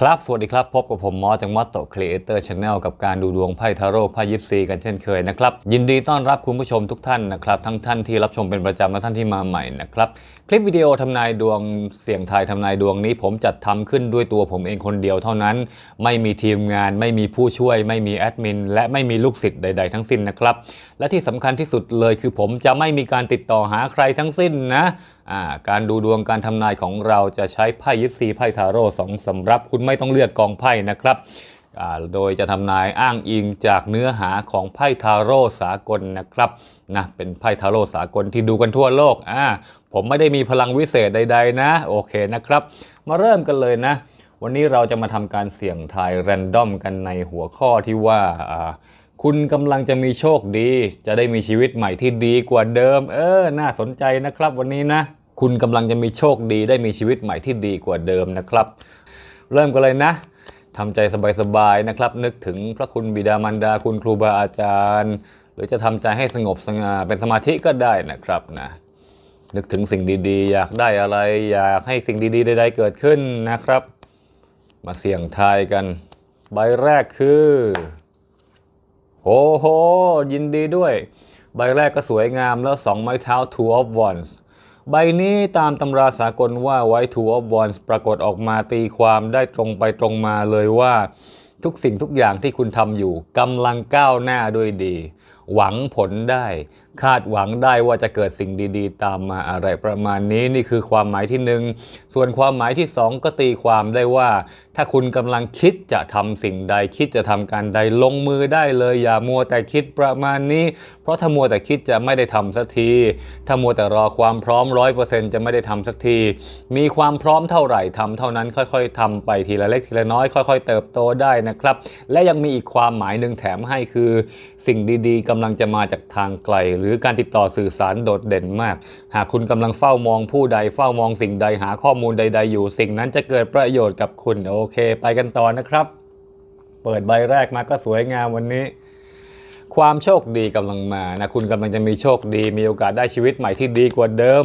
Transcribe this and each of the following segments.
ครับ สวัสดีครับ พบกับผมมอจากมอสโตครีเอเตอร์ชาแนลกับการดูดวงไพ่ทาโร่ไพ่ยิปซีกันเช่นเคยนะครับ ยินดีต้อนรับคุณผู้ชมทุกท่านนะครับ ทั้งท่านที่รับชมเป็นประจำและท่านที่มาใหม่นะครับ คลิปวิดีโอทำนายดวงเสี่ยงทายทำนายดวงนี้ ผมจัดทำขึ้นด้วยตัวผมเองคนเดียวเท่านั้น ไม่มีทีมงาน ไม่มีผู้ช่วย ไม่มีแอดมิน และไม่มีลูกศิษย์ใด ๆ ทั้งสิ้นนะครับ และที่สำคัญที่สุดเลยคือผมจะไม่มีการติดต่อหาใครทั้งสิ้นนะ การดูดวงการทำนายของเราจะใช้ไพ่ยิปซีไพ่ทาโร่สองสำรับคุณไม่ต้องเลือกกองไพ่นะครับโดยจะทำนายอ้างอิงจากเนื้อหาของไพ่ทาโร่สากลนะครับนะเป็นไพ่ทาโร่สากลที่ดูกันทั่วโลกอ่าผมไม่ได้มีพลังวิเศษใด ๆ นะ โอเคนะครับ มาเริ่มกันเลยนะ วันนี้เราจะมาทำการเสี่ยงทายแรนดอมกันในหัวข้อที่ว่าอ่า คุณกำลังจะมีโชคดี จะได้มีชีวิตใหม่ที่ดีกว่าเดิม เออ น่าสนใจนะครับวันนี้นะ คุณกำลังจะมีโชคดี ได้มีชีวิตใหม่ที่ดีกว่าเดิมนะครับ เริ่มกันเลยนะทำใจสบายๆนะครับ นึกถึงพระคุณบิดามารดาคุณครูบาอาจารย์ หรือจะทำใจให้สงบสงบเป็นสมาธิก็ได้นะครับนะนึกถึงสิ่งดีๆ อยากได้อะไร อยากให้สิ่งดีๆใดๆเกิดขึ้นนะครับ มาเสี่ยงทายกัน ใบแรกคือ โอ้โห ยินดีด้วย ใบแรกก็สวยงามแล้ว 2 ไม้เท้า two of wands ใบนี้ตามตำราสากลว่าไว้ two of wands ปรากฏออกมาตีความได้ตรงไปตรงมาเลยว่าทุกสิ่งทุกอย่างที่คุณทำอยู่กำลังก้าวหน้าด้วยดี หวังผลได้ คาดหวังได้ว่าจะเกิดสิ่งดีๆ ตามมาอะไรประมาณนี้นี่คือความหมายที่หนึ่งส่วนความหมายที่สองก็ตีความได้ว่า ถ้าคุณกำลังคิดจะทำสิ่งใดคิดจะทำการใดลงมือได้เลย อย่ามัวแต่คิดประมาณนี้ เพราะถ้ามัวแต่คิดจะไม่ได้ทำสักที ถ้ามัวแต่รอความพร้อมร้อยเปอร์เซ็นต์จะไม่ได้ทำสักที มีความพร้อมเท่าไหร่ทำเท่านั้นค่อยๆทำไปทีละเล็กทีละน้อย ค่อย ๆ เติบโตได้นะครับ และยังมีอีกความหมายหนึ่งแถมให้คือ สิ่งดีๆกำลังจะมาจากทางไกล หรือการติดต่อสื่อสารโดดเด่นมาก หากคุณกำลังเฝ้ามองผู้ใดเฝ้ามองสิ่งใดหาข้อมูลใด ๆ อยู่สิ่งนั้นจะเกิดประโยชน์กับคุณโอเค ไปกันต่อนะครับ เปิดใบแรกมาก็สวยงามวันนี้ ความโชคดีกำลังมานะคุณกำลังจะมีโชคดี มีโอกาสได้ชีวิตใหม่ที่ดีกว่าเดิม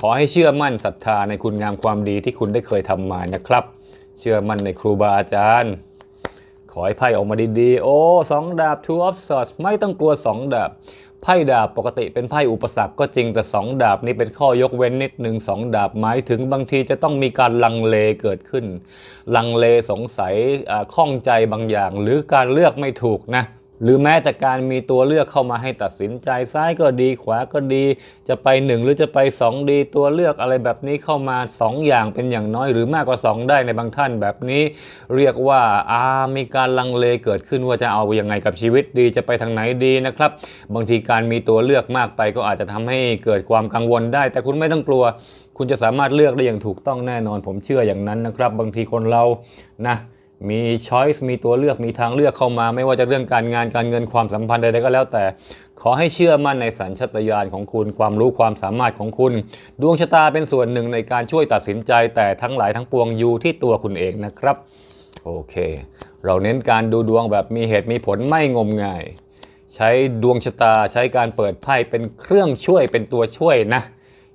ขอให้เชื่อมั่นศรัทธาในคุณงามความดีที่คุณได้เคยทำมานะครับ เชื่อมั่นในครูบาอาจารย์ ขอให้ไพ่ออกมาดีๆ โอ้สองดาบ two of swords ไม่ต้องกลัวสองดาบ ไพ่ดาบปกติเป็นไพ่อุปสรรคก็จริงแต่สองดาบนี้เป็นข้อยกเว้นนิดหนึ่งสองดาบหมายถึงบางทีจะต้องมีการลังเลเกิดขึ้น ลังเลสงสัยข้องใจบางอย่าง หรือการเลือกไม่ถูกนะ หรือแม้แต่การมีตัวเลือกเข้ามาให้ตัดสินใจซ้ายก็ดีขวาก็ดี จะไปหนึ่งหรือจะไปสองดีตัวเลือกอะไรแบบนี้เข้ามาสองอย่างเป็นอย่างน้อยหรือมากกว่าสองได้ในบางท่านแบบนี้ เรียกว่าอามีการลังเลเกิดขึ้นว่าจะเอายังไงกับชีวิตดีจะไปทางไหนดีนะครับ บางทีการมีตัวเลือกมากไปก็อาจจะทำให้เกิดความกังวลได้ แต่คุณไม่ต้องกลัว คุณจะสามารถเลือกได้อย่างถูกต้องแน่นอน ผมเชื่ออย่างนั้นนะครับ บางทีคนเรานะ มีช้อยส์มีตัวเลือกมีทางเลือกเข้ามา ไม่ว่าจะเรื่องการงานการเงินความสัมพันธ์ใดๆก็แล้วแต่ ขอให้เชื่อมั่นในสัญชตาตญาณของคุณความรู้ความสามารถของคุณ ดวงชะตาเป็นส่วนหนึ่งในการช่วยตัดสินใจแต่ทั้งหลายทั้งปวงอยู่ที่ตัวคุณเองนะครับ โอเค เราเน้นการดูดวงแบบมีเหตุมีผลไม่งมงาย ใช้ดวงชะตาใช้การเปิดไพ่เป็นเครื่องช่วยเป็นตัวช่วยนะ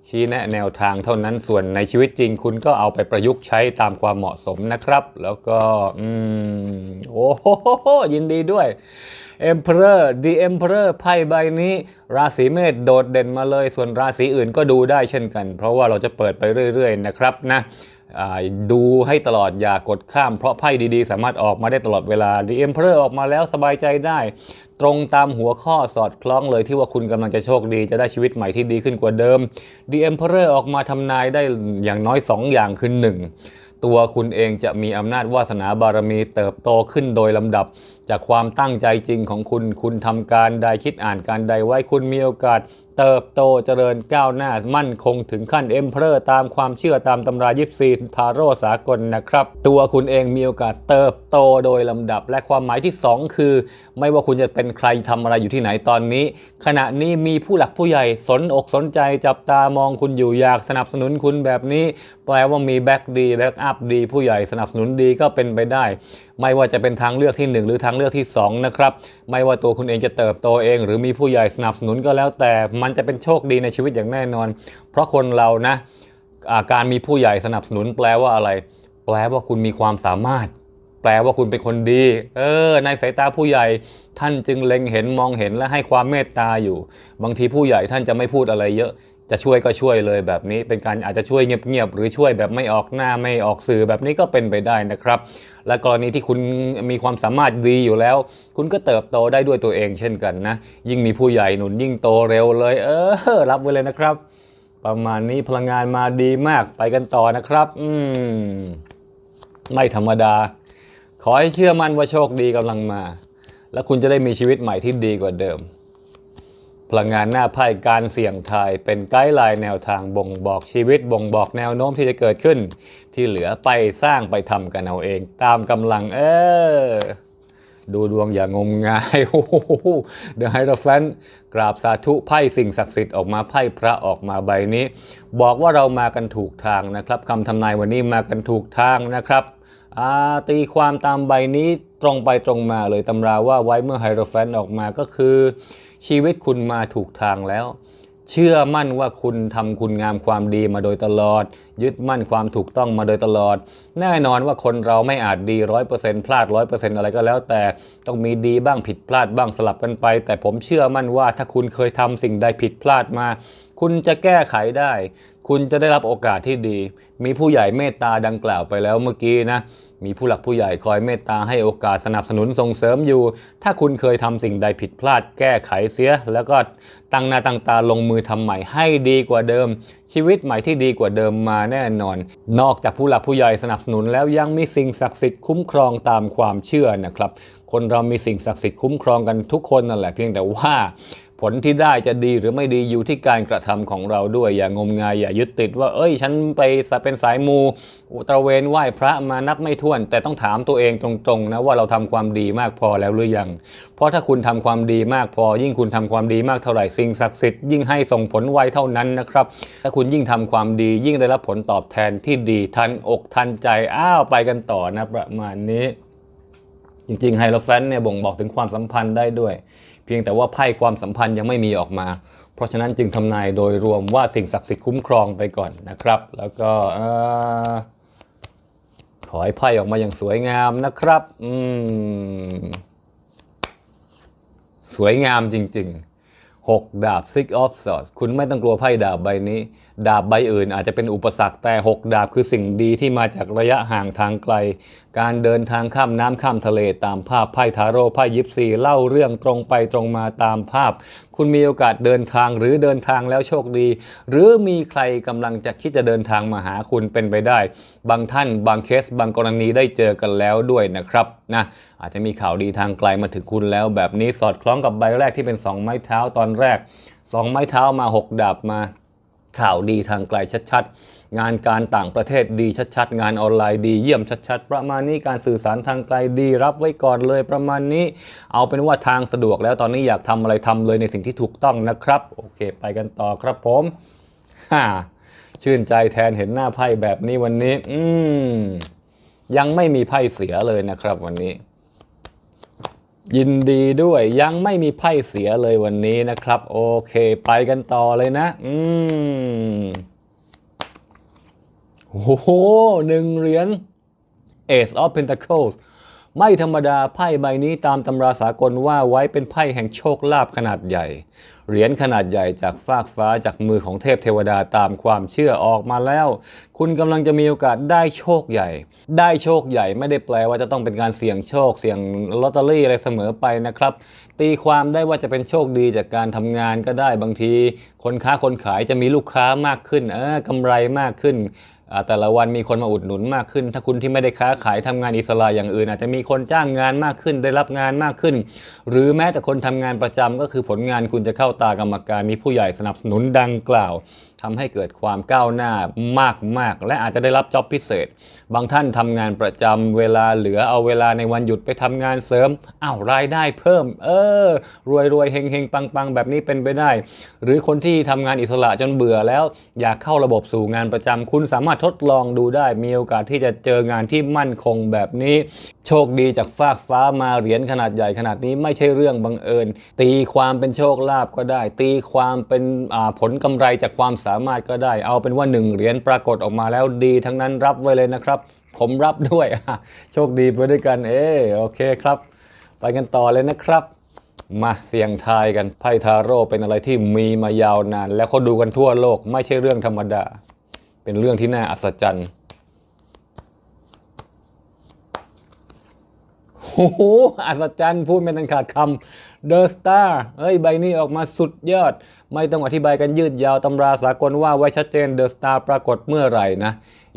ชี้แนะแนวทางเท่านั้นส่วนในชีวิตจริงคุณก็เอาไปประยุกต์ใช้ตามความเหมาะสมนะครับ แล้วก็อืมโอ้โหยินดีด้วย Emperor The Emperor ไพ่ใบนี้ ราศีเมษโดดเด่นมาเลย ส่วนราศีอื่นก็ดูได้เช่นกัน เพราะว่าเราจะเปิดไปเรื่อย ๆ นะครับนะ ดูให้ตลอดอย่ากดข้าม เพราะไพ่ดีๆ สามารถออกมาได้ตลอดเวลา The Emperor ออกมาแล้วสบายใจได้ ตรงตามหัวข้อสอดคล้องเลยที่ว่าคุณกำลังจะโชคดีจะได้ชีวิตใหม่ที่ดีขึ้นกว่าเดิม The Emperor ออกมาทำนายได้อย่างน้อย 2 อย่างคือหนึ่งตัวคุณเองจะมีอำนาจวาสนาบารมีเติบโตขึ้นโดยลำดับ จากความตั้งใจจริงของคุณ คุณทำการใดคิดอ่านการใดไว้คุณมีโอกาส เติบโตเจริญก้าวหน้ามั่นคงถึงขั้นเอ็มเพอร์ตามความเชื่อตามตำรายิปซีทาโร่สากลนะครับ ตัวคุณเองมีโอกาสเติบโตโดยลำดับ และความหมายที่ 2 คือ ไม่ว่าคุณจะเป็นใครทำอะไรอยู่ที่ไหนตอนนี้ ขณะนี้มีผู้หลักผู้ใหญ่สนอกสนใจจับตามองคุณอยู่อยากสนับสนุนคุณแบบนี้ แปลว่ามีแบ็กดีแบ็กอัพดี ผู้ใหญ่สนับสนุนดีก็เป็นไปได้ ไม่ว่าจะเป็นทางเลือกที่ 1 หรือทางเลือกที่ 2 นะครับ ไม่ว่าตัวคุณเองจะเติบโตเอง หรือมีผู้ใหญ่สนับสนุนก็แล้วแต่มันจะเป็นโชคดีในชีวิตอย่างแน่นอน เพราะคนเรานะอาการมีผู้ใหญ่สนับสนุนแปลว่าอะไรแแปลว่าคุณมีความสามารถ แปลว่าคุณเป็นคนดี เออ ในสายตาผู้ใหญ่ท่านจึงเล็งเห็นมองเห็นและให้ความเมตตาอยู่ บางทีผู้ใหญ่ท่านจะไม่พูดอะไรเยอะ จะช่วยก็ช่วยเลยแบบนี้ เป็นการอาจจะช่วยเงียบๆหรือช่วยแบบไม่ออกหน้าไม่ออกสื่อแบบนี้ก็เป็นไปได้นะครับ และกรณีที่คุณมีความสามารถดีอยู่แล้ว คุณก็เติบโตได้ด้วยตัวเองเช่นกันนะ ยิ่งมีผู้ใหญ่หนุนยิ่งโตเร็วเลย เออ รับไว้เลยนะครับ ประมาณนี้พลังงานมาดีมากไปกันต่อนะครับ อืมไม่ธรรมดา ขอให้เชื่อมั่นว่าโชคดีกำลังมา และคุณจะได้มีชีวิตใหม่ที่ดีกว่าเดิม พลังงานหน้าไพ่การเสี่ยงทายเป็นไกด์ไลน์แนวทางบ่งบอกชีวิตบ่งบอกแนวโน้มที่จะเกิดขึ้น ที่เหลือไปสร้างไปทำกันเอาเอง ตามกำลังเออดูดวงอย่างงมงายโอ้โหเดอะไฮโรแฟนกราบสาธุไพ่สิ่งศักดิ์สิทธิ์ออกมาไพ่พระออกมาใบนี้ บอกว่าเรามากันถูกทางนะครับคำทำนายวันนี้มากันถูกทางนะครับตีความตามใบนี้ตรงไปตรงมาเลยตำราว่าไว้เมื่อไฮโรแฟนออกมาก็คือ ชีวิตคุณมาถูกทางแล้ว เชื่อมั่นว่าคุณทำคุณงามความดีมาโดยตลอด ยึดมั่นความถูกต้องมาโดยตลอด แน่นอนว่าคนเราไม่อาจดีร้อยเปอร์เซ็นต์พลาดร้อยเปอร์เซ็นต์อะไรก็แล้ว แต่ต้องมีดีบ้างผิดพลาดบ้างสลับกันไป แต่ผมเชื่อมั่นว่าถ้าคุณเคยทำสิ่งใดผิดพลาดมา คุณจะแก้ไขได้ คุณจะได้รับโอกาสที่ดี มีผู้ใหญ่เมตตาดังกล่าวไปแล้วเมื่อกี้นะ มีผู้หลักผู้ใหญ่คอยเมตตาให้โอกาสสนับสนุนส่งเสริมอยู่ ถ้าคุณเคยทำสิ่งใดผิดพลาดแก้ไขเสีย แล้วก็ตั้งหน้าตั้งตาลงมือทำใหม่ให้ดีกว่าเดิม ชีวิตใหม่ที่ดีกว่าเดิมมาแน่นอน นอกจากผู้หลักผู้ใหญ่สนับสนุนแล้วยังมีสิ่งศักดิ์สิทธิ์คุ้มครองตามความเชื่อนะครับ คนเรามีสิ่งศักดิ์สิทธิ์คุ้มครองกันทุกคนนั่นแหละเพียงแต่ว่า ผลที่ได้จะดีหรือไม่ดีอยู่ที่การกระทำของเราด้วย อย่างมงายอย่ายึดติดว่า เอ้ย ฉันไปเป็นสายมูอุตระเวนไหว้พระมานับไม่ถ้วน แต่ต้องถามตัวเองตรงๆนะว่าเราทำความดีมากพอแล้วหรือยัง เพราะถ้าคุณทำความดีมากพอ ยิ่งคุณทำความดีมากเท่าไหร่สิ่งศักดิ์สิทธิ์ยิ่งให้ส่งผลไวเท่านั้นนะครับถ้าคุณยิ่งทำความดียิ่งได้รับผลตอบแทนที่ดีทันอกทันใจอ้าวไปกันต่อนะประมาณนี้จริงๆไฮโลแฟนเนี่ยบ่งบอกถึงความสัมพันธ์ได้ด้วย พียงแต่ว่าไพ่ความสัมพันธ์ยังไม่มีออกมา เพราะฉะนั้นจึงทำนายโดยรวมว่าสิ่งศักดิ์สิทธิ์คุ้มครองไปก่อนนะครับ แล้วก็ถอยไพ่ออกมาอย่างสวยงามนะครับอืมสวยงามจริงๆ 6 ดาบ Six of Swords คุณไม่ต้องกลัวไพ่ดาบใบนี้ ดาบใบอื่นอาจจะเป็นอุปสรรคแต่ 6 ดาบคือสิ่งดีที่มาจากระยะห่างทางไกล การเดินทางข้ามน้ำข้ามทะเลตามภาพไพ่ทาโร่ไพ่ยิปซีเล่าเรื่องตรงไปตรงมาตามภาพ คุณมีโอกาสเดินทางหรือเดินทางแล้วโชคดี หรือมีใครกำลังจะคิดจะเดินทางมาหาคุณเป็นไปได้ บางท่านบางเคสบางกรณีได้เจอกันแล้วด้วยนะครับนะอาจจะมีข่าวดีทางไกลมาถึงคุณแล้ว แบบนี้สอดคล้องกับใบแรกที่เป็น 2 ไม้เท้าตอนแรก 2 ไม้เท้ามา 6 ดาบมา ข่าวดีทางไกลชัดๆ งานการต่างประเทศดีชัดๆ งานออนไลน์ดีเยี่ยมชัดๆ ประมาณนี้การสื่อสารทางไกลดีรับไว้ก่อนเลยประมาณนี้ เอาเป็นว่าทางสะดวกแล้วตอนนี้อยากทำอะไรทำเลยในสิ่งที่ถูกต้องนะครับ โอเค ไปกันต่อครับผมฮ่าชื่นใจแทนเห็นหน้าไพ่แบบนี้วันนี้ อืมยังไม่มีไพ่เสียเลยนะครับวันนี้ ยินดีด้วยยังไม่มีไพ่เสียเลยวันนี้นะครับ โอเค ไปกันต่อเลยนะ อืมโอ้โหหนึ่งเหรียญ Ace of Pentacles ไม่ธรรมดาไพ่ใบนี้ตามตำราสากลว่าไว้เป็นไพ่แห่งโชคลาภขนาดใหญ่ เหรียญขนาดใหญ่จากฟากฟ้าจากมือของเทพเทวดาตามความเชื่อออกมาแล้ว คุณกำลังจะมีโอกาสได้โชคใหญ่ ได้โชคใหญ่ไม่ได้แปลว่าจะต้องเป็นการเสี่ยงโชค เสี่ยงลอตเตอรี่อะไรเสมอไปนะครับ ตีความได้ว่าจะเป็นโชคดีจากการทำงานก็ได้บางที คนค้าคนขายจะมีลูกค้ามากขึ้นเออกำไรมากขึ้น แต่ละวันมีคนมาอุดหนุนมากขึ้น ถ้าคุณที่ไม่ได้ค้าขายทำงานอิสระอย่างอื่น อาจจะมีคนจ้างงานมากขึ้น ได้รับงานมากขึ้น หรือแม้แต่คนทำงานประจำก็คือผลงานคุณจะเข้าตากรรมการมีผู้ใหญ่สนับสนุนดังกล่าวทำให้เกิดความก้าวหน้ามากมากๆ และอาจจะได้รับจ็อบพิเศษ บางท่านทำงานประจำเวลาเหลือเอาเวลาในวันหยุดไปทำงานเสริมอ้าวรายได้เพิ่ม เออ รวยรวยๆเฮงเฮงปังปังๆแบบนี้เป็นไปได้ หรือคนที่ทำงานอิสระจนเบื่อแล้ว อยากเข้าระบบสู่งานประจำคุณสามารถทดลองดูได้ มีโอกาสที่จะเจองานที่มั่นคงแบบนี้ โชคดีจากฟากฟ้ามาเหรียญขนาดใหญ่ขนาดนี้ไม่ใช่เรื่องบังเอิญ ตีความเป็นโชคลาภก็ได้ ตีความเป็นผลกำไรจากความสามารถก็ได้ เอาเป็นว่าหนึ่งเหรียญปรากฏออกมาแล้วดี ทั้งนั้นรับไว้เลยนะครับผผมรับด้วย โชคดีไปด้วยกัน เออโอเคครับ ไปกันต่อเลยนะครับ มาเสี่ยงทายกันไพ่ทาโร่เป็นอะไรที่มีมายาวนาน แล้วเขาดูกันทั่วโลกไม่ใช่เรื่องธรรมดา เป็นเรื่องที่น่าอัศจรรย์โอ้โหอัศจรรย์พูดไม่ทันขาดคำ The Star เอ้ย ใบนี้ออกมาสุดยอด ไม่ต้องอธิบายกันยืดยาวตำราสากลว่าไว้ชัดเจน The Star ปรากฏเมื่อไหร่นะ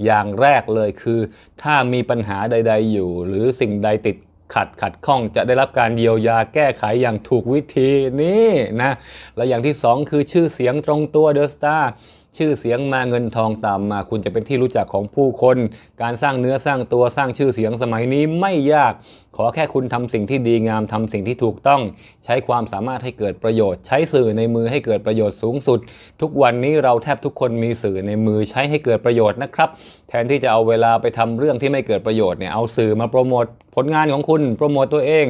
อย่างแรกเลยคือ ถ้ามีปัญหาใด ๆ อยู่ หรือสิ่งใดติดขัดขัดข้องจะได้รับการเยียวยาแก้ไขอย่างถูกวิธีนี่นะ และอย่างที่สองคือชื่อเสียงตรงตัวเดอะสตาร์ ชื่อเสียงมาเงินทองตามมา คุณจะเป็นที่รู้จักของผู้คน การสร้างเนื้อสร้างตัวสร้างชื่อเสียงสมัยนี้ไม่ยาก ขอแค่คุณทำสิ่งที่ดีงามทำสิ่งที่ถูกต้อง ใช้ความสามารถให้เกิดประโยชน์ ใช้สื่อในมือให้เกิดประโยชน์สูงสุด ทุกวันนี้เราแทบทุกคนมีสื่อในมือใช้ให้เกิดประโยชน์นะครับ แทนที่จะเอาเวลาไปทำเรื่องที่ไม่เกิดประโยชน์เนี่ยเอาสื่อมาโปรโมท ผลงานของคุณโปรโมทตัวเอง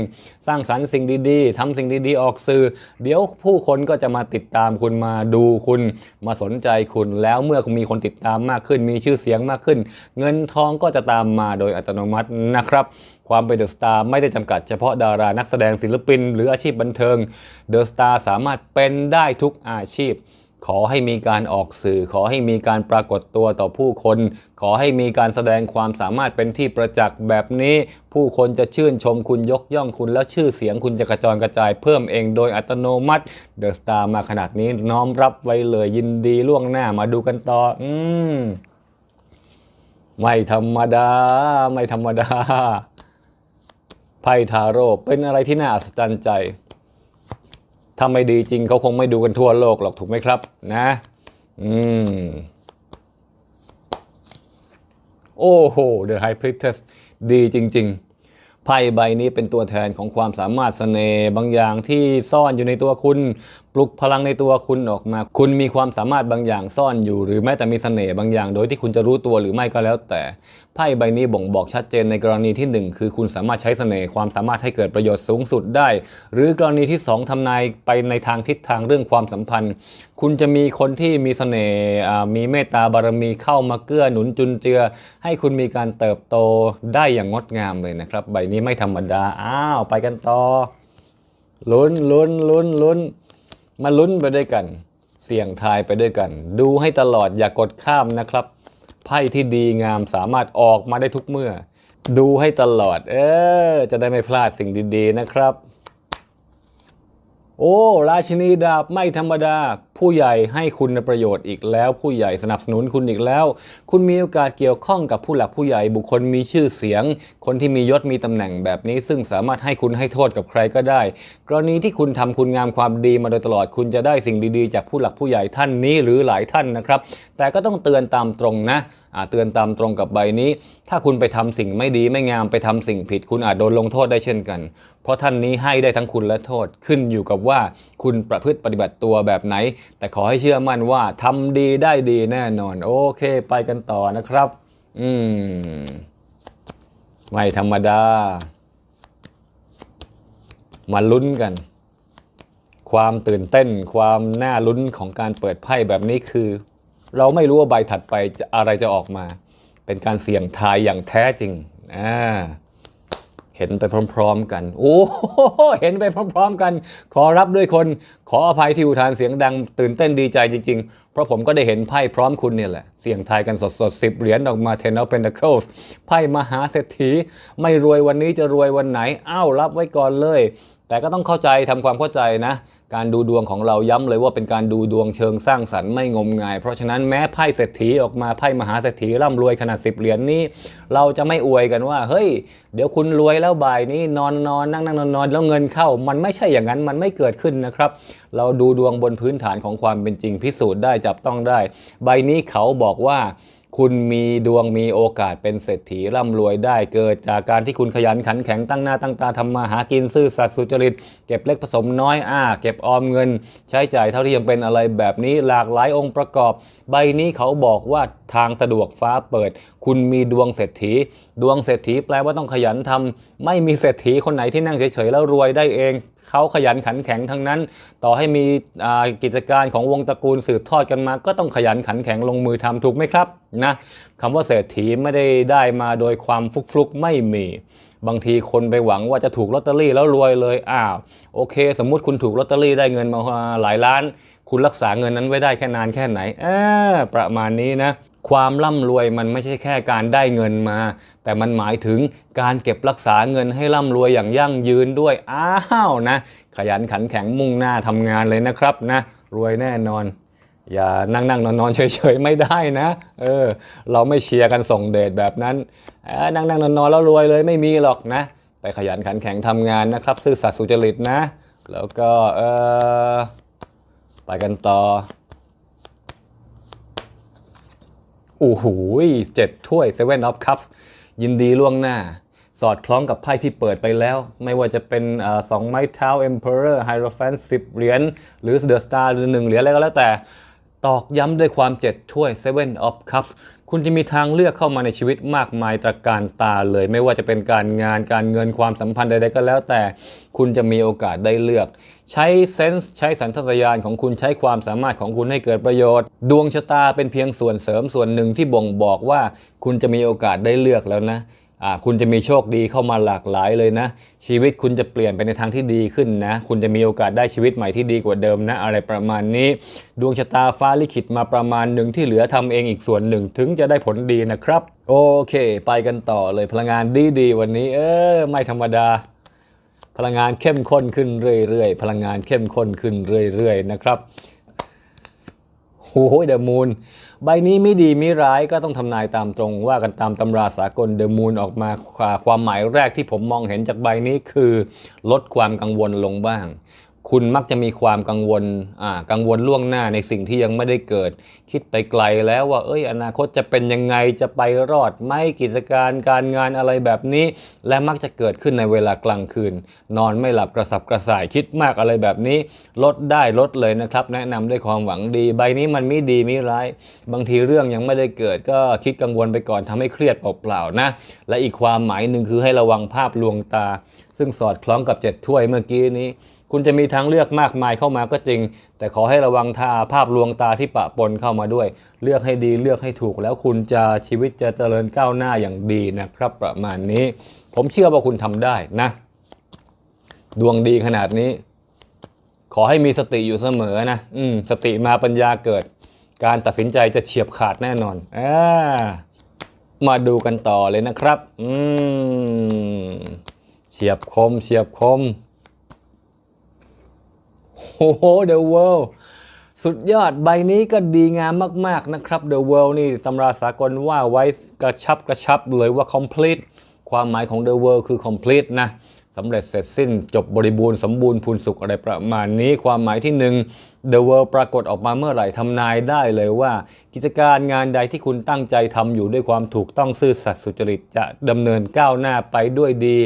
สร้างสรรค์สิ่งดีๆทำสิ่งดีๆ ออกสื่อ เดี๋ยวผู้คนก็จะมาติดตามคุณมาดูคุณมาสนใจคุณ แล้วเมื่อคุณมีคนติดตามมากขึ้น มีชื่อเสียงมากขึ้น เงินทองก็จะตามมาโดยอัตโนมัตินะครับ ความเป็นเดอะสตาร์ไม่ได้จำกัดเฉพาะดารานักแสดงศิลปิน หรืออาชีพบันเทิงเดอะสตาร์สามารถเป็นได้ทุกอาชีพ ขอให้มีการออกสื่อ ขอให้มีการปรากฏตัวต่อผู้คน ขอให้มีการแสดงความสามารถเป็นที่ประจักษ์แบบนี้ ผู้คนจะชื่นชมคุณยกย่องคุณ แล้วชื่อเสียงคุณจะกระจรกระจายเพิ่มเองโดยอัตโนมัติเดอะสตาร์มาขนาดนี้น้อมรับไว้เลยยินดีล่วงหน้ามาดูกันต่อ อืมไม่ธรรมดา ไม่ธรรมดาไพ่ทาโร่เป็นอะไรที่น่าอัศจรรย์ใจ ถ้าไม่ดีจริงเขาคงไม่ดูกันทั่วโลกหรอกถูกไหมครับ นะ อืม โอ้โห The High Priestess ดีจริง ๆ ไพ่ใบนี้เป็นตัวแทนของความสามารถเสน่ห์บางอย่างที่ซ่อนอยู่ในตัวคุณ ปลุกพลังในตัวคุณออกมา คุณมีความสามารถบางอย่างซ่อนอยู่ หรือแม้แต่มีเสน่ห์บางอย่าง โดยที่คุณจะรู้ตัวหรือไม่ก็แล้วแต่ ไพ่ใบนี้บ่งบอกชัดเจนในกรณีที่หนึ่งคือคุณสามารถใช้เสน่ห์ความสามารถให้เกิดประโยชน์สูงสุดได้ หรือกรณีที่สองทำนายไปในทางทิศทางเรื่องความสัมพันธ์ คุณจะมีคนที่มีเสน่ห์มีเมตตาบารมีเข้ามาเกื้อหนุนจุนเจือ ให้คุณมีการเติบโตได้อย่างงดงามเลยนะครับ ใบนี้ไม่ธรรมดาอ้าวไปกันต่อลุ้นลุ้นลุ้นลุ้น มาลุ้นไปด้วยกัน เสี่ยงทายไปด้วยกัน ดูให้ตลอดอย่ากดข้ามนะครับ ไพ่ที่ดีงามสามารถออกมาได้ทุกเมื่อ ดูให้ตลอด เออ จะได้ไม่พลาดสิ่งดี ๆ นะครับ โอ้ ราชินีดาบไม่ธรรมดา ผู้ใหญ่ให้คุณประโยชน์อีกแล้ว ผู้ใหญ่สนับสนุนคุณอีกแล้ว คุณมีโอกาสเกี่ยวข้องกับผู้หลักผู้ใหญ่บุคคลมีชื่อเสียง คนที่มียศมีตำแหน่งแบบนี้ ซึ่งสามารถให้คุณให้โทษกับใครก็ได้ กรณีที่คุณทำคุณงามความดีมาโดยตลอดคุณจะได้สิ่งดีๆ จากผู้หลักผู้ใหญ่ท่านนี้หรือหลายท่านนะครับ แต่ก็ต้องเตือนตามตรงนะเตือนตามตรงกับใบนี้ ถ้าคุณไปทำสิ่งไม่ดีไม่งามไปทำสิ่งผิด คุณอาจโดนลงโทษได้เช่นกัน เพราะท่านนี้ให้ได้ทั้งคุณและโทษขึ้นอยู่กับว่าคุณประพฤติปฏิบัติตัวแบบไหน แต่ขอให้เชื่อมั่นว่าทำดีได้ดีแน่นอน โอเคไปกันต่อนะครับ อืม ไม่ธรรมดา มาลุ้นกัน ความตื่นเต้น ความน่าลุ้นของการเปิดไพ่แบบนี้คือ เราไม่รู้ว่าใบถัดไปจะอะไรจะออกมา เป็นการเสี่ยงทายอย่างแท้จริงอ่า ห็นไปพร้อม ๆ กัน โอ้โหเห็นไปพร้อม ๆ กัน ขอรับด้วยคน ขออภัยที่อุทานเสียงดัง ตื่นเต้นดีใจจริง ๆ เพราะผมก็ได้เห็นไพ่พร้อมคุณเนี่ยแหละ เสี่ยงทายกันสดๆสิบเหรียญออกมา Ten of Pentacles ไพ่มหาเศรษฐี ไม่รวยวันนี้จะรวยวันไหน อ้าว รับไว้ก่อนเลย แต่ก็ต้องเข้าใจทำความเข้าใจนะ การดูดวงของเราย้ำเลยว่าเป็นการดูดวงเชิงสร้างสรรค์ไม่งมงาย เพราะฉะนั้นแม้ไพ่เศรษฐีออกมาไพ่มหาเศรษฐีร่ำรวยขนาด10เหรียญนี้ เราจะไม่อวยกันว่า เฮ้ย เดี๋ยวคุณรวยแล้วบ่ายนี้นอนนอนนั่งนั่งนอนนอนแล้วเงินเข้า มันไม่ใช่อย่างนั้นมันไม่เกิดขึ้นนะครับ เราดูดวงบนพื้นฐานของความเป็นจริงพิสูจน์ได้จับต้องได้ ใบนี้เขาบอกว่า คุณมีดวงมีโอกาสเป็นเศรษฐีร่ำรวยได้เกิดจากการที่คุณขยันขันแข็งตั้งหน้าตั้งตาทำมาหากินซื่อสัตย์สุจริต เก็บเล็กผสมน้อยอ้าเก็บออมเงิน ใช้จ่ายเท่าที่ยังเป็นอะไรแบบนี้หลากหลายองค์ประกอบ ใบนี้เขาบอกว่าทางสะดวกฟ้าเปิด คุณมีดวงเศรษฐี ดวงเศรษฐีแปลว่าต้องขยันทำไม่มีเศรษฐีคนไหนที่นั่งเฉยๆแล้วรวยได้เอง เขาขยันขันแข็งทั้งนั้น ต่อให้มีกิจการของวงตระกูลสืบทอดกันมา ก็ต้องขยันขันแข็งลงมือทำถูกไหมครับนะคำว่าเศรษฐีไม่ได้ได้มาโดยความฟลุกไม่มี บางทีคนไปหวังว่าจะถูกลอตเตอรี่แล้วรวยเลยอ้าวโอเค สมมุติคุณถูกลอตเตอรี่ได้เงินมาหลายล้าน คุณรักษาเงินนั้นไว้ได้แค่นานแค่ไหนเออประมาณนี้นะ ความร่ำรวยมันไม่ใช่แค่การได้เงินมา แต่มันหมายถึงการเก็บรักษาเงินให้ร่ำรวยอย่างยั่งยืนด้วย อ้าวนะ ขยันขันแข็งมุ่งหน้าทำงานเลยนะครับนะ รวยแน่นอน อย่านั่งนั่งนอนนอนเฉยเฉยๆไม่ได้นะ เออ เราไม่เชียร์กันส่งเดชแบบนั้นเอ้อนั่งนั่งนอนนอนแล้วรวยเลยไม่มีหรอกนะ ไปขยันขันแข็งทำงานนะครับ ซื่อสัตย์สุจริตนะ แล้วก็เออไปกันต่อ โอ้โหเจ็ดถ้วย Seven of Cups ยินดีล่วงหน้า สอดคล้องกับไพ่ที่เปิดไปแล้ว ไม่ว่าจะเป็นสองไม้เท้า Emperor Hierophant 10 เหรียญ หรือ The Star หรือ1เหรียญอะไรก็แล้วแต่ ตอกย้ำด้วยความเจ็ดถ้วย Seven of Cups คุณจะมีทางเลือกเข้ามาในชีวิตมากมายตระการตาเลย ไม่ว่าจะเป็นการงานการเงินความสัมพันธ์ใดๆก็แล้วแต่ คุณจะมีโอกาสได้เลือก ใช้เซนส์ใช้สัญชาตญาณของคุณใช้ความสามารถของคุณให้เกิดประโยชน์ ดวงชะตาเป็นเพียงส่วนเสริมส่วนหนึ่งที่บ่งบอกว่า คุณจะมีโอกาสได้เลือกแล้วนะคุณจะมีโชคดีเข้ามาหลากหลายเลยนะ ชีวิตคุณจะเปลี่ยนไปในทางที่ดีขึ้นนะ คุณจะมีโอกาสได้ชีวิตใหม่ที่ดีกว่าเดิมนะ อะไรประมาณนี้ ดวงชะตาฟ้าลิขิตมาประมาณหนึ่งที่เหลือทำเองอีกส่วนหนึ่งถึงจะได้ผลดีนะครับ โอเค ไปกันต่อเลยพลังงานดีๆวันนี้ เออไม่ธรรมดา ลังงานเข้มข้นขึ้นเรื่อยๆ พลังงานเข้มข้นขึ้นเรื่อยๆ นะครับโอ้โหเดอะมูนใบนี้ไม่ดีไม่ร้ายก็ต้องทำนายตามตรง ว่ากันตามตำราสากลเดอะมูนออกมาความความหมายแรกที่ผมมองเห็นจากใบนี้คือ ลดความกังวลลงบ้าง คุณมักจะมีความกังวลอ่ากังวลล่วงหน้าในสิ่งที่ยังไม่ได้เกิด คิดไปไกลแล้วว่า เอ้ย อนาคตจะเป็นยังไง จะไปรอดไหมกิจการการงานอะไรแบบนี้ และมักจะเกิดขึ้นในเวลากลางคืน นอนไม่หลับกระสับกระส่ายคิดมากอะไรแบบนี้ ลดได้ลดเลยนะครับ แนะนำด้วยความหวังดี ใบนี้มันไม่ดีไม่ร้าย บางทีเรื่องยังไม่ได้เกิด ก็คิดกังวลไปก่อนทำให้เครียดเปล่าๆนะ และอีกความหมายหนึ่งคือให้ระวังภาพลวงตา ซึ่งสอดคล้องกับเจ็ดถ้วยเมื่อกี้นี้ คุณจะมีทางเลือกมากมายเข้ามาก็จริง แต่ขอให้ระวังทาภาพลวงตาที่ปะปนเข้ามาด้วย เลือกให้ดีเลือกให้ถูก แล้วคุณจะชีวิตจะเจริญก้าวหน้าอย่างดีนะครับ ประมาณนี้ ผมเชื่อว่าคุณทำได้นะ ดวงดีขนาดนี้ ขอให้มีสติอยู่เสมอนะอืมสติมาปัญญาเกิด การตัดสินใจจะเฉียบขาดแน่นอนอ่ามาดูกันต่อเลยนะครับ อืมเฉียบคมเฉียบคม โอ้โห The World สุดยอดใบนี้ก็ดีงามมาก ๆ นะครับ The World นี่ตำราสากลว่าไว้กระชับกระชับเลยว่า complete ความหมายของ The World คือ complete นะสำเร็จเสร็จสิ้นจบบริบูรณ์สมบูรณ์พูนสุขอะไรประมาณนี้ ความหมายที่หนึ่ง The World ปรากฏออกมาเมื่อไหร่ทำนายได้เลยว่า กิจการงานใดที่คุณตั้งใจทำอยู่ด้วยความถูกต้องซื่อสัตย์สุจริตจะดำเนินก้าวหน้าไปด้วยดี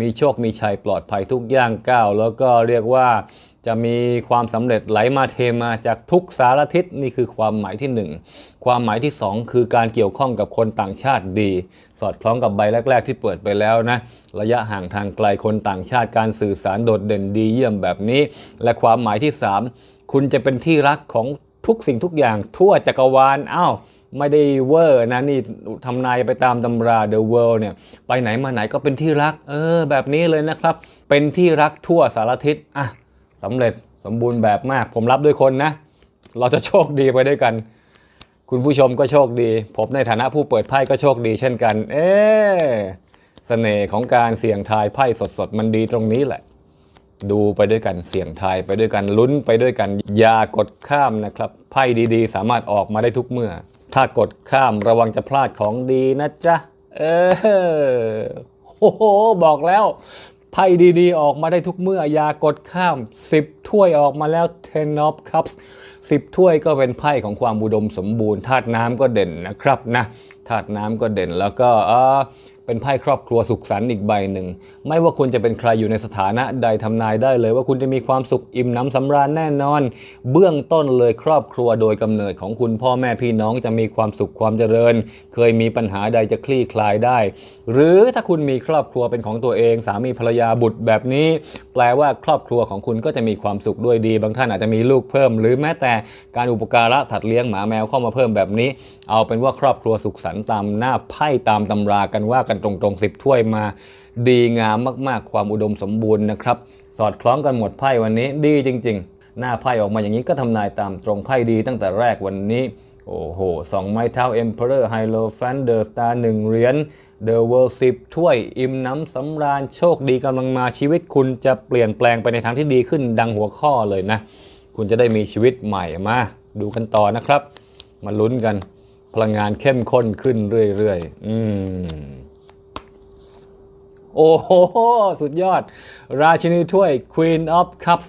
มีโชคมีชัยปลอดภัยทุกย่างก้าวแล้วก็เรียกว่า จะมีความสำเร็จไหลมาเทมาจากทุกสารทิศนี่คือความหมายที่หนึ่งความหมายที่สองคือการเกี่ยวข้องกับคนต่างชาติดี สอดคล้องกับใบแรก ๆ ที่เปิดไปแล้วนะ ระยะห่างทางไกลคนต่างชาติการสื่อสารโดดเด่นดีเยี่ยมแบบนี้ และความหมายที่สามคุณจะเป็นที่รักของทุกสิ่งทุกอย่างทั่วจักรวาลอ้าวไม่ได้เวอร์นะนี่ทำนายไปตามตำรา The World เนี่ยไปไหนมาไหนก็เป็นที่รัก เออ แบบนี้เลยนะครับ เป็นที่รักทั่วสารทิศอะ สำเร็จสมบูรณ์แบบมาก ผมรับด้วยคนนะ เราจะโชคดีไปด้วยกัน คุณผู้ชมก็โชคดี ผมในฐานะผู้เปิดไพ่ก็โชคดีเช่นกัน เอ๊ะเสน่ห์ของการเสี่ยงทายไพ่สดๆ มันดีตรงนี้แหละ ดูไปด้วยกันเสี่ยงทายไปด้วยกันลุ้นไปด้วยกัน อย่ากดข้ามนะครับ ไพ่ดีๆ สามารถออกมาได้ทุกเมื่อ ถ้ากดข้ามระวังจะพลาดของดีนะจ๊ะ เออโอ้โห บอกแล้ว ไพ่ดีๆ ออกมาได้ทุกเมื่อยากดข้าม 10 ถ้วยออกมาแล้ว ten of cups 10 ถ้วยก็เป็นไพ่ของความอุดมสมบูรณ์ธาตุน้ำก็เด่นนะครับนะธาตุน้ำก็เด่นแล้วก็ เป็นไพ่ครอบครัวสุขสันต์อีกใบหนึ่ง ไม่ว่าคุณจะเป็นใครอยู่ในสถานะใดทำนายได้เลย ว่าคุณจะมีความสุขอิ่มหน้ำสำราญแน่นอน เบื้องต้นเลยครอบครัวโดยกำเนิดของคุณพ่อแม่พี่น้องจะมีความสุขความเจริญ เคยมีปัญหาใดจะคลี่คลายได้ หรือถ้าคุณมีครอบครัวเป็นของตัวเอง สามีภรรยาบุตรแบบนี้ แปลว่าครอบครัวของคุณก็จะมีความสุขด้วยดี บางท่านอาจจะมีลูกเพิ่ม หรือแม้แต่การอุปการะสัตว์เลี้ยงหมาแมวเข้ามาเพิ่มแบบนี้ เอาเป็นว่าครอบครัวสุขสันต์ตามหน้าไพ่ตามตำรากันว่ากันตรงๆสิบถ้วยมาดีงามมากๆความอุดมสมบูรณ์นะครับ สอดคล้องกันหมดไพ่วันนี้ดีจริง ๆ หน้าไพ่ออกมาอย่างนี้ก็ทำนายตามตรงไพ่ดีตั้งแต่แรกวันนี้โอ้โหสองไม้เท้า Emperor h i l o f a n t The Star หนึ่งเหรียญ The World 10 ถ้วย อิ่มน้ำสำราญโชคดีกำลังมาชีวิตคุณจะเปลี่ยนแปลงไปในทางที่ดีขึ้นดังหัวข้อเลยนะ คุณจะได้มีชีวิตใหม่มาดูกันต่อนะครับ มาลุ้นกัน พลังงานเข้มข้นขึ้นเรื่อยๆ อืม โอ้โห สุดยอด ราชินีถ้วย Queen of Cups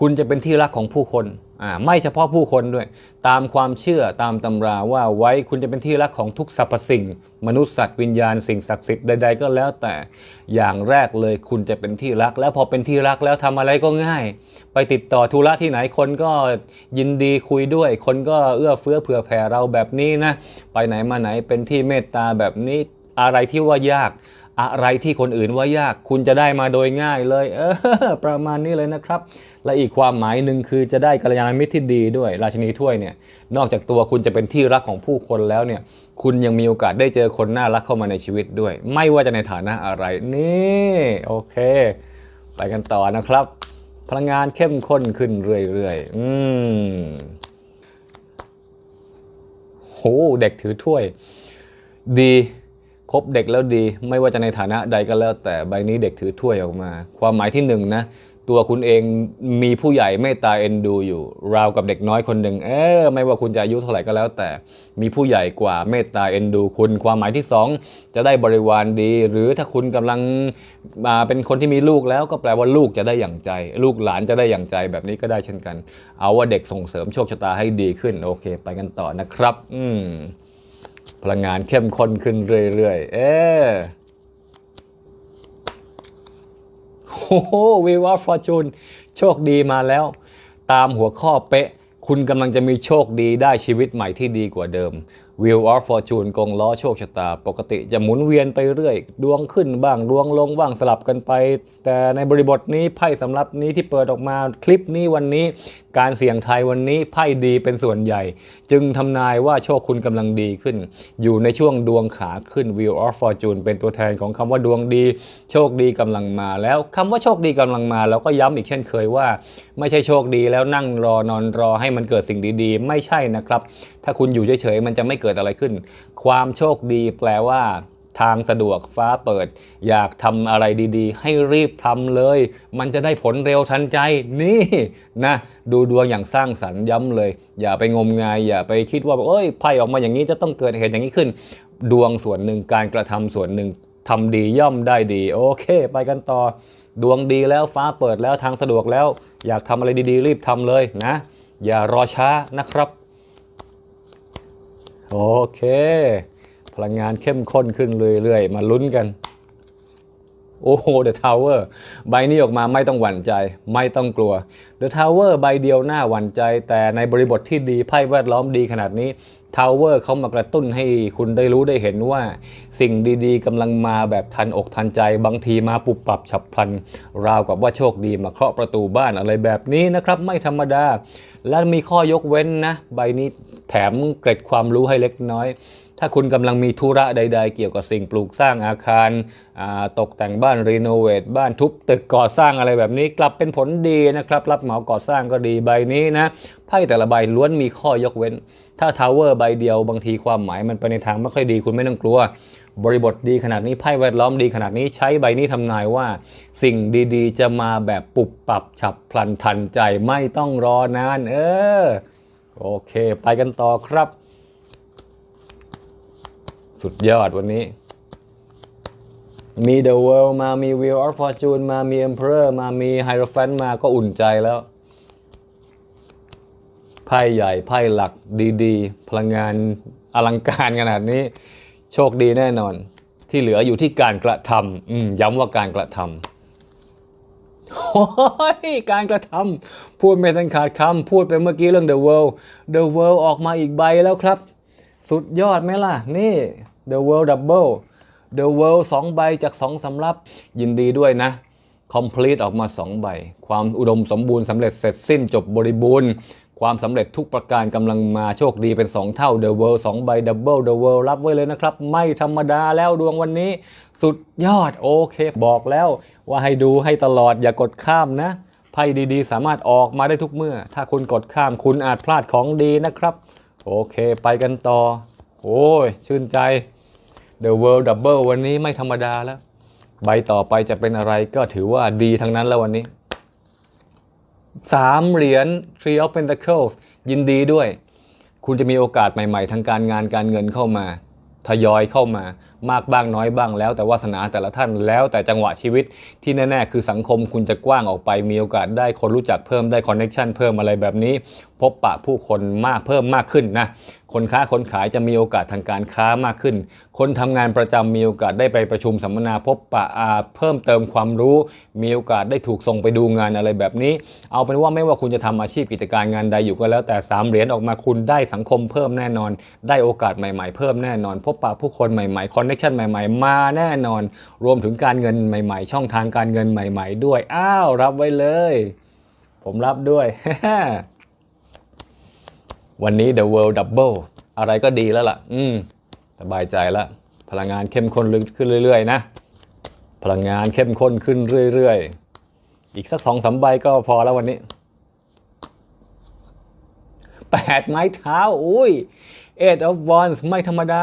คุณจะเป็นที่รักของผู้คนอ่าไม่เฉพาะผู้คนด้วย ตามความเชื่อตามตำราว่าไว้คุณจะเป็นที่รักของทุกสรรพสิ่ง มนุษย์สัตว์วิญญาณสิ่งศักดิ์สิทธิ์ใดๆก็แล้วแต่อย่างแรกเลยคุณจะเป็นที่รัก แล้วพอเป็นที่รักแล้วทำอะไรก็ง่าย ไปติดต่อธุระที่ไหนคนก็ยินดีคุยด้วย คนก็เอื้อเฟื้อเผื่อแผ่เราแบบนี้นะ ไปไหนมาไหนเป็นที่เมตตาแบบนี้อะไรที่ว่ายาก อะไรที่คนอื่นว่ายาก คุณจะได้มาโดยง่ายเลยเออประมาณนี้เลยนะครับ และอีกความหมายหนึ่งคือจะได้กัลยาณมิตรที่ดีด้วย ราชินีถ้วยเนี่ยนอกจากตัวคุณจะเป็นที่รักของผู้คนแล้วเนี่ยคุณยังมีโอกาสได้เจอคนน่ารักเข้ามาในชีวิตด้วย ไม่ว่าจะในฐานะอะไรนี่โอเค ไปกันต่อนะครับ พลังงานเข้มข้นขึ้นเรื่อยๆอืมโหเด็กถือถ้วย ดี คบเด็กแล้วดี ไม่ว่าจะในฐานะใดก็แล้ว แต่ใบนี้เด็กถือถ้วยออกมา ความหมายที่หนึ่งนะตัวคุณเองมีผู้ใหญ่เมตตาเอ็นดูอยู่ ราวกับเด็กน้อยคนหนึ่งเออไม่ว่าคุณจะอายุเท่าไหร่ก็แล้ว แต่มีผู้ใหญ่กว่าเมตตาเอ็นดู คุณ ความหมายที่สองจะได้บริวารดี หรือถ้าคุณกำลังมาเป็นคนที่มีลูกแล้วก็แปลว่าลูกจะได้อย่างใจ ลูกหลานจะได้อย่างใจแบบนี้ก็ได้เช่นกัน เอาว่าเด็กส่งเสริมโชคชะตาให้ดีขึ้นโอเค ไปกันต่อนะครับ อืม พลังงานเข้มข้นขึ้นเรื่อยๆ เออโอ้โหวีวอฟอร์จูนโชคดีมาแล้ว ตามหัวข้อเป๊ะ คุณกำลังจะมีโชคดีได้ชีวิตใหม่ที่ดีกว่าเดิม Wheel of Fortune กงล้อโชคชะตา ปกติจะหมุนเวียนไปเรื่อย ดวงขึ้นบ้าง ดวงลงบ้างสลับกันไป แต่ในบริบทนี้ไพ่สำหรับนี้ที่เปิดออกมาคลิปนี้วันนี้การเสี่ยงทายวันนี้ไพ่ดีเป็นส่วนใหญ่ จึงทำนายว่าโชคคุณกำลังดีขึ้น อยู่ในช่วงดวงขาขึ้น Wheel of Fortune เป็นตัวแทนของคำว่าดวงดี โชคดีกำลังมาแล้วคำว่าโชคดีกำลังมาเราก็ย้ำอีกเช่นเคยว่า ไม่ใช่โชคดีแล้วนั่งรอนอนรอให้มันเกิดสิ่งดีๆ ไม่ใช่นะครับ ถ้าคุณอยู่เฉยๆมันจะไม่เกิดอะไรขึ้น ความโชคดีแปลว่า ทางสะดวกฟ้าเปิด อยากทำอะไรดีๆ ให้รีบทำเลย มันจะได้ผลเร็วทันใจนี่นะดูดวงอย่างสร้างสรรค์ย้ำเลย อย่าไปงมงาย อย่าไปคิดว่าเอ้ยไพ่ออกมาอย่างนี้จะต้องเกิดเหตุอย่างนี้ขึ้น ดวงส่วนหนึ่งการกระทำส่วนหนึ่งทำดีย่อมได้ดี โอเค ไปกันต่อ ดวงดีแล้วฟ้าเปิดแล้วทางสะดวกแล้ว อยากทำอะไรดีๆ รีบทำเลยนะ อย่ารอช้านะครับ โอเค ลังงานเข้มข้นขึ้นเรื่อยๆ มาลุ้นกัน โอ้โห The Tower ใบนี้ออกมาไม่ต้องหวั่นใจ ไม่ต้องกลัว The Tower ใบเดียวหน้าหวั่นใจ แต่ในบริบทที่ดีไพ่แวดล้อมดีขนาดนี้ Tower เขามากระตุ้นให้คุณได้รู้ได้เห็นว่า สิ่งดีๆกำลังมาแบบทันอกทันใจ บางทีมาปุบปรับฉับพลัน ราวกับว่าโชคดีมาเคาะประตูบ้านอะไรแบบนี้นะครับ ไม่ธรรมดา และมีข้อยกเว้นนะ ใบนี้แถมเกร็ดความรู้ให้เล็กน้อย ถ้าคุณกำลังมีธุระใด ๆ เกี่ยวกับสิ่งปลูกสร้างอาคารอาตกแต่งบ้านรีโนเวทบ้านทุบตึกก่อสร้างอะไรแบบนี้ กลับเป็นผลดีนะครับรับเหมาก่อสร้างก็ดีใบนี้นะไพ่แต่ละใบล้วนมีข้อยกเว้น ถ้าทาวเวอร์ใบเดียวบางทีความหมายมันไปในทางไม่ค่อยดีคุณไม่ต้องกลัว บริบทดีขนาดนี้ไพ่แวดล้อมดีขนาดนี้ใช้ใบนี้ทำนายว่า สิ่งดีๆ จะมาแบบปุบปรับฉับพลันทันใจไม่ต้องรอนาน เออโอเค ไปกันต่อครับ สุดยอดวันนี้ มี The World มามี Wheel of Fortune มามี Emperor มามี Hierophant มาก็อุ่นใจแล้ว ไพ่ใหญ่ไพ่หลักดีๆ พลังงานอลังการขนาดนี้ โชคดีแน่นอน ที่เหลืออยู่ที่การกระทำมย้ำว่าการกระทำโอ้ยการกระทำพูดไม่ทันขาดคำพูดไปเมื่อกี้เรื่อง The World The World ออกมาอีกใบแล้วครับ สุดยอดไหมล่ะ นี่ The World Double The World 2 ใบจาก 2สำรับ ยินดีด้วยนะ Complete ออกมา 2 ใบ ความอุดมสมบูรณ์สำเร็จเสร็จสิ้นจบบริบูรณ์ ความสำเร็จทุกประการกำลังมาโชคดีเป็น 2 เท่า The World 2 ใบ Double The World รับไว้เลยนะครับ ไม่ธรรมดาแล้วดวงวันนี้ สุดยอดโอเค บอกแล้วว่าให้ดูให้ตลอดอย่ากดข้ามนะไพ่ดีๆ สามารถออกมาได้ทุกเมื่อ ถ้าคุณกดข้ามคุณอาจพลาดของดีนะครับ โอเค ไปกันต่อ โอ้ย ชื่นใจ The World Double วันนี้ไม่ธรรมดาแล้ว ใบต่อไปจะเป็นอะไรก็ถือว่าดีทั้งนั้นแล้ววันนี้สามเหรียญ Three of Pentacles ยินดีด้วย คุณจะมีโอกาสใหม่ๆ ทางการงานการเงินเข้ามา ทยอยเข้ามามากบ้างน้อยบ้างแล้ว แต่วาสนาแต่ละท่านแล้วแต่จังหวะชีวิตที่แน่ๆ คือสังคมคุณจะกว้างออกไปมีโอกาสได้คนรู้จักเพิ่มได้คอนเน็ชันเพิ่มอะไรแบบนี้ พบปะผู้คนมากเพิ่มมากขึ้นนะคนค้าคนขายจะมีโอกาสทางการค้ามากขึ้น คนทำงานประจำมีโอกาสได้ไปประชุมสัมมนาพบปะอาเพิ่มเติมความรู้ มีโอกาสได้ถูกส่งไปดูงานอะไรแบบนี้ เอาเป็นว่าไม่ว่าคุณจะทำอาชีพกิจการงานใดอยู่ก็แล้วแต่สามเหรียญออกมาคุณได้สังคมเพิ่มแน่นอน ได้โอกาสใหม่ ๆ เพิ่มแน่นอนพบปะผู้คนใหม่ๆคอนเนคชันใหม่ๆ มาแน่นอน รวมถึงการเงินใหม่ ๆ ช่องทางการเงินใหม่ ๆ ด้วย อ้าว รับไว้เลย ผมรับด้วย วันนี้ The World Double อะไรก็ดีแล้วล่ะ อืม สบายใจแล้วพลังงานเข้มข้นขึ้นเรื่อย ๆ นะ พลังงานเข้มข้นขึ้นเรื่อย ๆ อีกสักสองสามใบก็พอแล้ววันนี้แปดไม้เท้า อุ้ย Eight of Wands ไม่ธรรมดา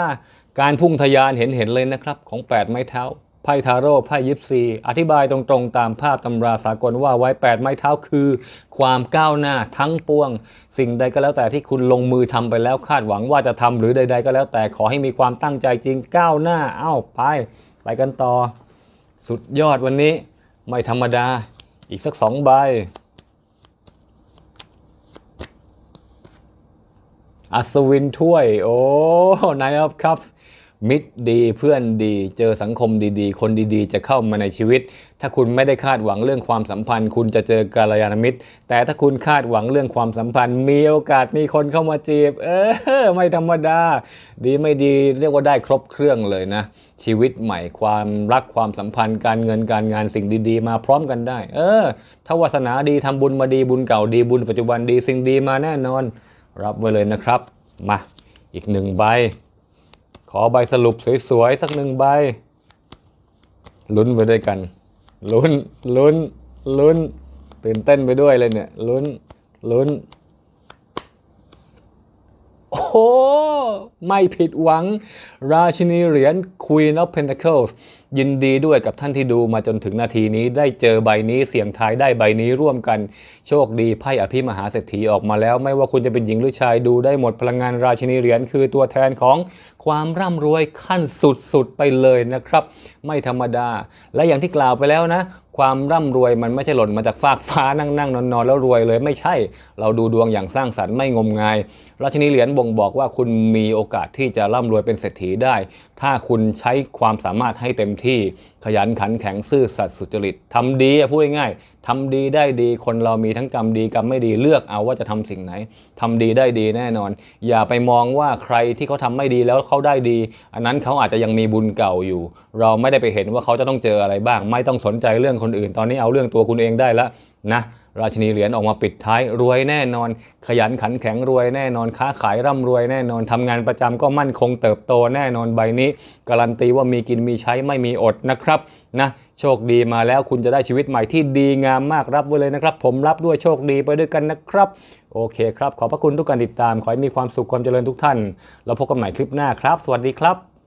การพุ่งทะยานเห็นๆเลยนะครับของ 8 ไม้เท้าไพ่ทาโร่ไพ่ยิปซี อธิบายตรงๆ ตามภาพตำราสากลว่าไว้ 8 ไม้เท้าคือ ความก้าวหน้าทั้งปวง สิ่งใดก็แล้วแต่ที่คุณลงมือทำไปแล้วคาดหวังว่าจะทำหรือใด ๆ ก็แล้วแต่ขอให้มีความตั้งใจจริงก้าวหน้าเอ้าไปไปกันต่อ สุดยอดวันนี้ ไม่ธรรมดา อีกสักสองใบอัศวินถ้วย โอ้ Nine of Cups มิตรดีเพื่อนดีเจอสังคมดีๆ คนดีๆ จะเข้ามาในชีวิต ถ้าคุณไม่ได้คาดหวังเรื่องความสัมพันธ์ คุณจะเจอกาลยานมิตร แต่ถ้าคุณคาดหวังเรื่องความสัมพันธ์ มีโอกาสมีคนเข้ามาจีบ เออไม่ธรรมดา ดีไม่ดีเรียกว่าได้ครบเครื่องเลยนะ ชีวิตใหม่ความรักความสัมพันธ์ การเงินการงานสิ่งดีๆ มาพร้อมกันได้ เออ ถ้าวาสนาดีทำบุญมาดีบุญเก่าดีบุญปัจจุบันดีสิ่งดีมาแน่นอน รับไว้เลยนะครับมาอีกหนึ่งใบ ขอใบสรุปสวยๆ สักหนึ่งใบ ลุ้นไปด้วยกัน ลุ้น ลุ้น ลุ้น ตื่นเต้นไปด้วยเลยเนี่ย ลุ้น ลุ้น โอ้ไม่ผิดหวัง ราชินีเหรียญ Queen of Pentacles ยินดีด้วยกับท่านที่ดูมาจนถึงนาทีนี้ได้เจอใบนี้เสี่ยงทายได้ใบนี้ร่วมกัน โชคดีไพ่อภิมหาเศรษฐีออกมาแล้ว ไม่ว่าคุณจะเป็นหญิงหรือชายดูได้หมดพลังงานราชินีเหรียญคือตัวแทนของความร่ำรวยขั้นสุดๆไปเลยนะครับ ไม่ธรรมดา และอย่างที่กล่าวไปแล้วนะ ความร่ำรวยมันไม่ใช่หล่นมาจากฟากฟ้านั่งนั่งนอนนอนแล้วรวยเลยไม่ใช่ เราดูดวงอย่างสร้างสรรค์ไม่งมงายราชินีเหรียญบ่งบอกว่าคุณมีโอกาสที่จะร่ำรวยเป็นเศรษฐีได้ ถ้าคุณใช้ความสามารถให้เต็มที่ขยันขันแข็งซื่อสัตย์สุจริตทำดีพูดง่าย ทำดีได้ดีคนเรามีทั้งกรรมดีกรรมไม่ดีเลือกเอาว่าจะทำสิ่งไหนทำดีได้ดีแน่นอน อย่าไปมองว่าใครที่เขาทำไม่ดีแล้วเขาได้ดี อันนั้นเขาอาจจะยังมีบุญเก่าอยู่ เราไม่ได้ไปเห็นว่าเขาจะต้องเจออะไรบ้าง ไม่ต้องสนใจเรื่องคนอื่น ตอนนี้เอาเรื่องตัวคุณเองได้แล้วนะ ราชินีเหรียญออกมาปิดท้ายรวยแน่นอน ขยันขันแข็งรวยแน่นอน ค้าขายร่ำรวยแน่นอนทำงานประจำก็มั่นคงเติบโตแน่นอนใบนี้ การันตีว่ามีกินมีใช้ไม่มีอดนะครับนะโชคดีมาแล้วคุณจะได้ชีวิตใหม่ที่ดีงามมากรับไว้เลยนะครับ ผมรับด้วยโชคดีไปด้วยกันนะครับ โอเคครับ ขอบพระคุณทุกการติดตาม ขอให้มีความสุขความเจริญทุกท่านเราพบกันใหม่คลิปหน้าครับ สวัสดีครับ